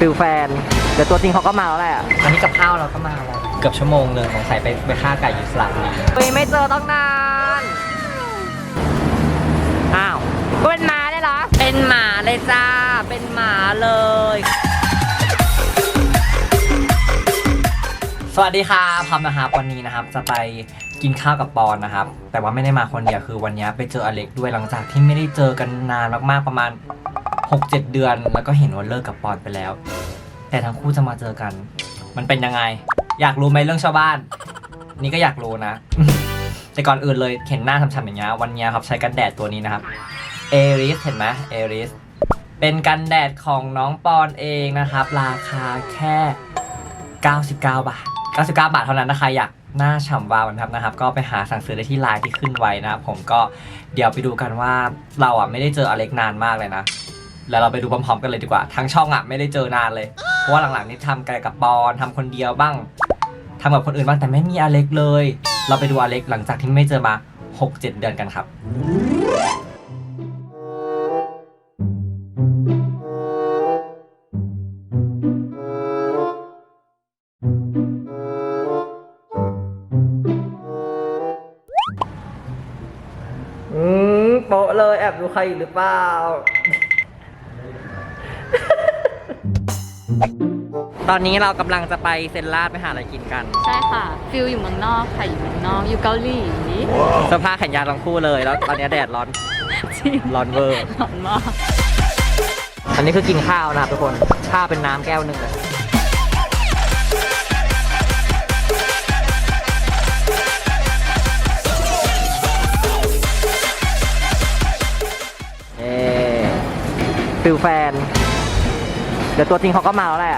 ฟิลแฟน เดี๋ยวตัวจริงเขาก็มาแล้วแหละ อันนี้กับข้าวเราก็มาแล้วเกือบชั่วโมงหนึ่งสงสัยไปไปฆ่าไก่อยู่สระบุรีเฮ้ยไม่เจอต้องนาน อ้าวก็เป็นหมาได้เหรอ เป็นหมาเลยจ้า เป็นหมาเลย สวัสดีค่ะพร้อมนะครับวันนี้นะครับ จะไปกินข้าวกับปอนนะครับ แต่ว่าไม่ได้มาคนเดียวคือวันนี้ไปเจออเล็กด้วยหลังจากที่ไม่ได้เจอกันนานมากๆประมาณ 6-7 เดือน แล้วก็เห็นว่าเลิกกับปอนไปแล้ว แต่ทั้งคู่จะมาเจอกัน มันเป็นยังไง อยากรู้ไหมเรื่องชาวบ้าน นี่ก็อยากรู้นะ แต่ก่อนอื่นเลยเห็นหน้าช้ำๆอย่างเงี้ยวันนี้ครับใช้กันแดดตัวนี้นะครับเอริสเห็นไหมเอริสเป็นกันแดดของน้องปอนเองนะครับ ราคาแค่ 99 บาท 99 บาทเท่านั้นนะครอยากหน้าฉ่ำวาวนะครับนะครับ ก็ไปหาสั่งซื้อได้ที่ไลน์ที่ขึ้นไว้นะครับผมก็เดี๋ยวไปดูกันว่าเราอะไม่ได้เจออเล็กนานมากเลยนะ แล้วเราไปดูพร้อมๆกันเลยดีกว่า ทั้งช่องอะไม่ได้เจอนานเลย เพราะว่าหลังๆนี่ทำกันกับปอนทำคนเดียวบ้างทำกับคนอื่นบ้างแต่ไม่มีอเล็กเลย เราไปดูอเล็กหลังจากที่ไม่เจอมา 6-7 เดือนกันครับอืมโปะเลยแอบดูใครอยู่หรือเปล่า ตอนนี้เรากำลังจะไปเซนลาดไปหาอะไรกินกันใช่ค่ะ ฟิลอยู่เมืองนอกค่ะอยู่เมืองนอกอยู่เกาหลีเสื้อผ้าแขนยาวทั้งคู่เลยแล้วตอนนี้แดดร้อนจริงร้อนเวอร์หลอนมากอันนี้คือกินข้าวนะครับทุกคนข้าวเป็นน้ำแก้วหนึ่งเลยเอ๊ฟิลแฟนเดี๋ยวตัวจริงเขาก็มาแล้วแหละ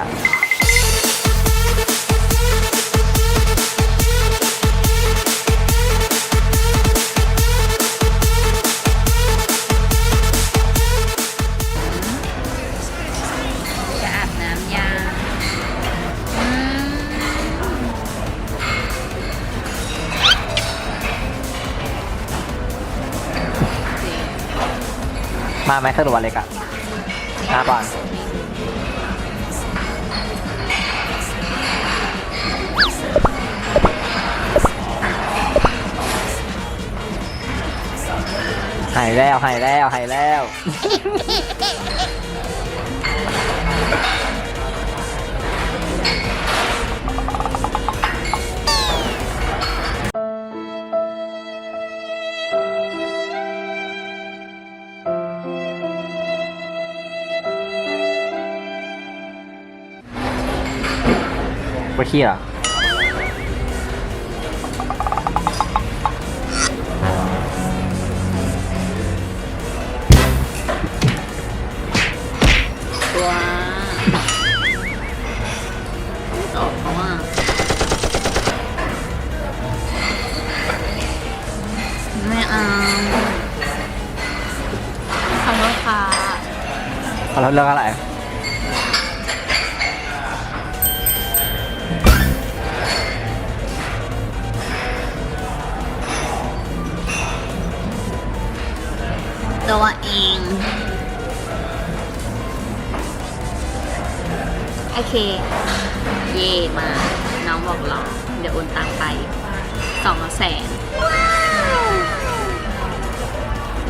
จะอาบน้ำยาอืมมาไหมสรุปวันเล็กอะมาก่อนหายแล้วหายแล้วหายแล้วไปขี้เหรอตัว เอาแล้วเรื่องอะไรตัวเองโอเค เย่มา น้องบอกรอเดี๋ยวโอนตังไปสองแสน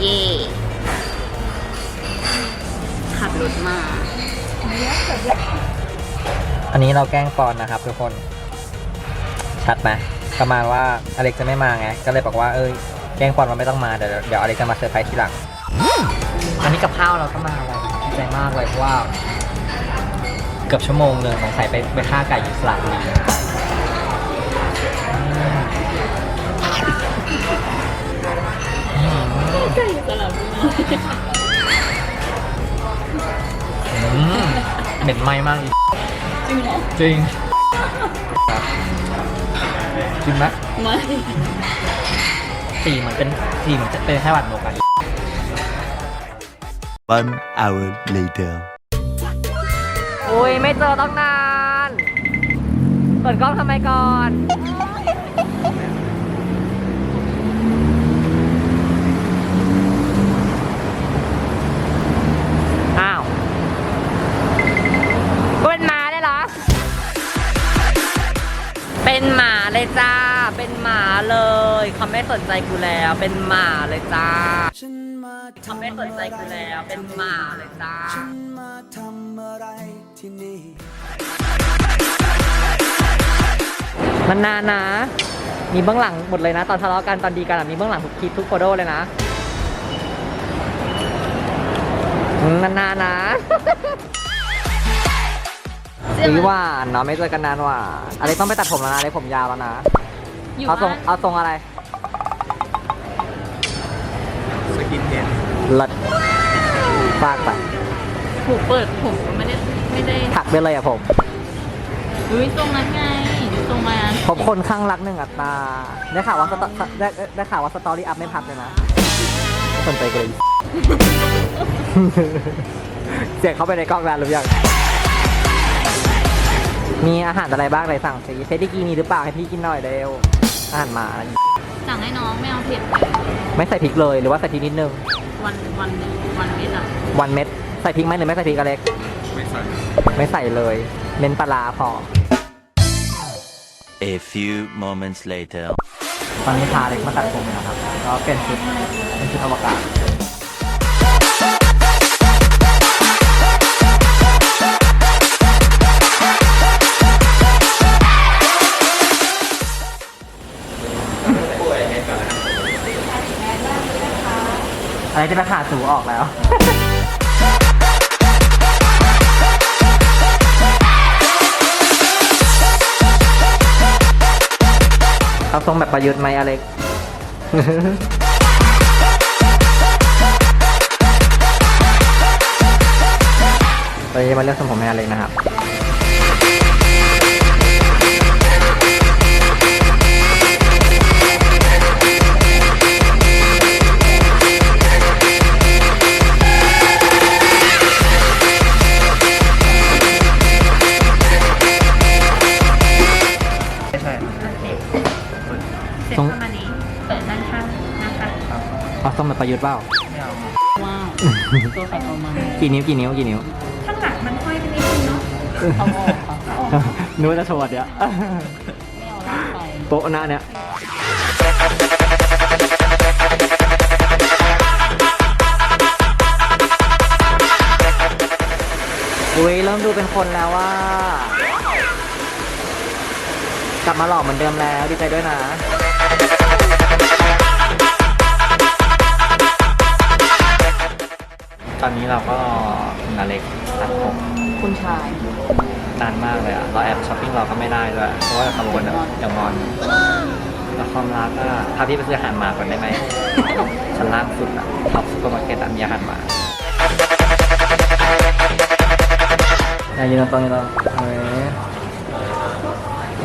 เย่ขับ รถมาอันนี้เราแกล้งปอนนะครับทุกคน ชัดไหมประมาณว่าอเล็กจะไม่มาไง ก็เลยบอกว่าเอ้ยแกล้งปอนมันไม่ต้องมาเดี๋ยวเดี๋ยวอเล็กจะมาเซอร์ไพรส์ทีหลัง อันนี้กับข้าวเราก็มาแล้วดีใจมากเลยเพราะว่าเกือบชั่วโมงหนึ่งสงสัยไปไปฆ่าไก่อยู่สระบุรีอืม เหม็นไหม้มากอีกจริงเหรอจริงจริงไหมไม่สีเหมือนเป็นสีเหมือนเป็นไข้หวัดนกอะ One hour later. อุ้ยไม่เจอต้องนาน เปิดกล้องทำไมก่อน เป็นหมาเลยเหรอ เป็นหมาเลยจ้า เป็นหมาเลย เขาไม่สนใจกูแล้ว เป็นหมาเลยจ้า เขาไม่สนใจกูแล้ว เป็นหมาเลยจ้า มันนานนะ มีเบื้องหลังหมดเลยนะ ตอนทะเลาะกันตอนดีกันมีเบื้องหลังทุกคลิปทุกโฟโต้เลยนะมันนานนะ สีหวานเนาะไม่เจอกันนานหว่านอะไรต้องไปตัดผมแล้วนะอะไรผมยาวแล้วนะอยู่เอาทรงบ้านเอาทรงอะไรสกินเฮดเลิศฟากไปผูกเปิดผมก็ไม่ได้ไม่ได้ถักไปเลยอะผม อุ้ยตรงนั้นไงตรงมาผมคนข้างรักหนึ่งอัตราได้ข่าวว่าสตอได้ได้ข่าวว่าสตอรี่อัพไม่พักเลยนะไม่สนใจกูเลย เสียงเขาไปในกล้องแล้วหรือยัง มีอาหารอะไรบ้างเลยสั่งสิเซติกีมีหรือเปล่าให้พี่กินหน่อยเร็วอาหารหมาอะไรอย่างงี้สั่งให้น้องไม่เอาเผ็ดไม่ใส่พริกเลยหรือว่าใส่พริกนิดนึง วันวันหนึ่งวันเม็ดอะวันเม็ดใส่พริกไหมหรือไม่ใส่พริกอเล็กไม่ใส่ไม่ใส่เลยเน้นปลาร้าพอ A few moments later. ตอนนี้พาเล็กมาตัดผมนะครับก็เป็นชุดเป็นชุดอวกาศ อะไรจะไปขาดสูออกแล้ว เอาทรงแบบประยุทธ์ไหมอเล็กตอนนี้มาเลือกทรงผมให้อเล็กนะครับ เอาทรงแบบประยุทธ์เปล่าไม่เอาว้าวตัวใครตัวมันกี่นิ้วกี่นิ้วกี่นิ้ว ข้างหลังมันห้อยไปนิดนึงเนาะเอาออกค่ะเอาออกนึกว่าจะโชว์เดี๋ยวไม่เอาลากไปโป๊ะหน้าเนี่ยอุ้ยเริ่มดูเป็นคนแล้วว่า กลับมาหล่อเหมือนเดิมแล้วดีใจด้วยนะ นนี้เราก็นาเล็กตัดผมคุณชายนานมากเลยอะเราแอบช้อปปิ้งเราก็ไม่ได้ด้วย เพราะว่ากังวลอะอย่างงอนแล้วความรักอะพาพี่ไปซื้ออาหารหมาก่อนได้ไหมชั้นล่างสุดอะท็อปซูเปอร์มาร์เก็ตอะมีอาหารหมาอย่ายืนตรงนี้เราเฮ้ย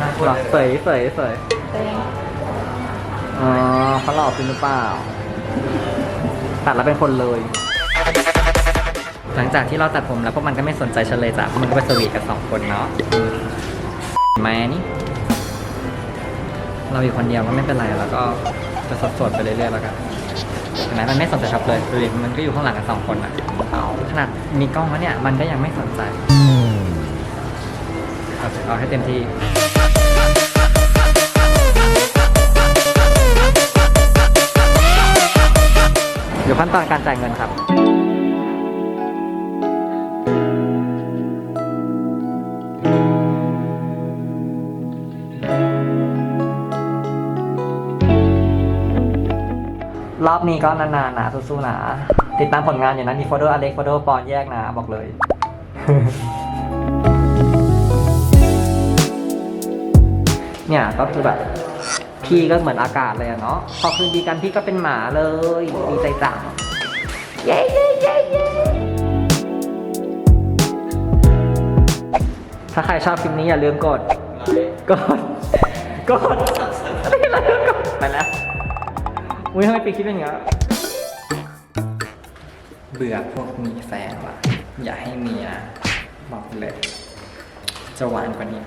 น่ากลัวเสยเสยเสยอ๋อเขาหลอกคุณหรือเปล่า ตัดแล้วเป็นคนเลย หลังจากที่เราตัดผมแล้วพวกมันก็ไม่สนใจฉันเลยจ้ะพวกมันก็ไปสวีทกันสองคนเนาะเห็นไหมนี่เราอยู่คนเดียวก็ไม่เป็นไรแล้วก็จะสดๆไปเรื่อยๆแล้วกันเห็นไหมมันไม่สนใจช็อปเลยดูดิมันก็อยู่ข้างหลังกันสองคนอะเอาขนาดมีกล้องแล้วเนี่ย มันก็ยังไม่สนใจเอาเอาให้เต็มที่อยู่ขั้นตอนการจ่ายเงินครับ รอบนี้ก็นานๆนะสู้ๆนะ ติดตามผลงานอยู่นะมีโฟโต้อเล็กโฟโต้ปอนแยกนะ บอกเลยเนี่ยก็คือแบบพี่ก็เหมือนอากาศเลยอะเนาะพอคืนดีกันพี่ก็เป็นหมาเลยดีใจจังเย้เย้เย้เย้ถ้าใครชอบคลิปนี้อย่าลืมกด กด กดอย่าลืมกดไปแล้ว อุ้ยทำไมปิดคลิปอย่างนี้เบื่อพวกมีแฟนว่ะ อย่าให้มีนะบอกเลย จะหวานกว่านี้